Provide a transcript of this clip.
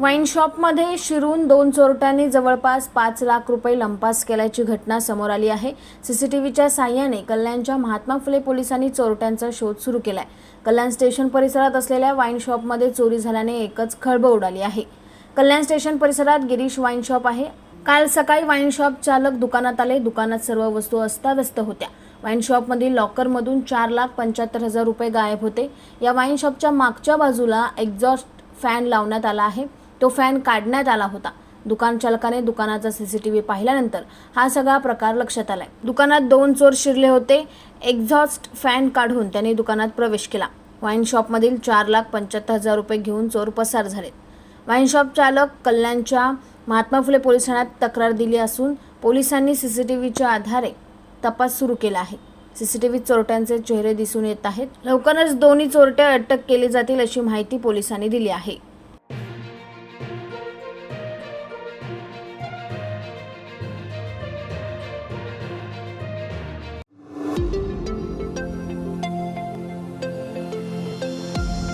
Wine शॉपमध्ये शिरून दोन चोरट्यांनी जवळपास पाच लाख रुपये लंपास केल्याची घटना समोर आली आहे. सीसीटीव्हीच्या साह्याने कल्याणच्या महात्मा फुले पोलिसांनी चोरट्यांचा शोध सुरू केलाय. कल्याण स्टेशन परिसरात असलेल्या वाईन शॉपमध्ये चोरी झाल्याने एकच खळबळ उडाली आहे. कल्याण स्टेशन परिसरात गिरीश वाईन शॉप आहे. काल सकाळी वाईन शॉप चालक दुकानात आले. दुकानात सर्व वस्तू अस्ताव्यस्त होत्या. वाईन शॉपमधील लॉकरमधून चार लाख पंच्याहत्तर हजार रुपये गायब होते. या वाईन शॉपच्या मागच्या बाजूला एक्झॉस्ट फॅन लावण्यात आला आहे. तो फॅन काढण्यात आला होता. दुकान चालकाने दुकानाचा सीसीटीव्ही पाहिल्यानंतर हा सगळा प्रकार लक्षात आलाय. दुकानात दोन चोर शिरले होते. एक्झॉस्ट फॅन काढून त्यांनी दुकानात प्रवेश केला. वाईन शॉपमधील चार लाख पंच्याहत्तर हजार रुपये घेऊन चोर पसार झाले. वाईन शॉप चालक कल्याणच्या महात्मा फुले पोलीस ठाण्यात तक्रार दिली असून पोलिसांनी सी सी टी व्हीच्या आधारे तपास सुरू केला आहे. सी सी टी व्ही चोरट्यांचे चेहरे दिसून येत आहेत. लवकरच दोन्ही चोरटे अटक केली जातील अशी माहिती पोलिसांनी दिली आहे.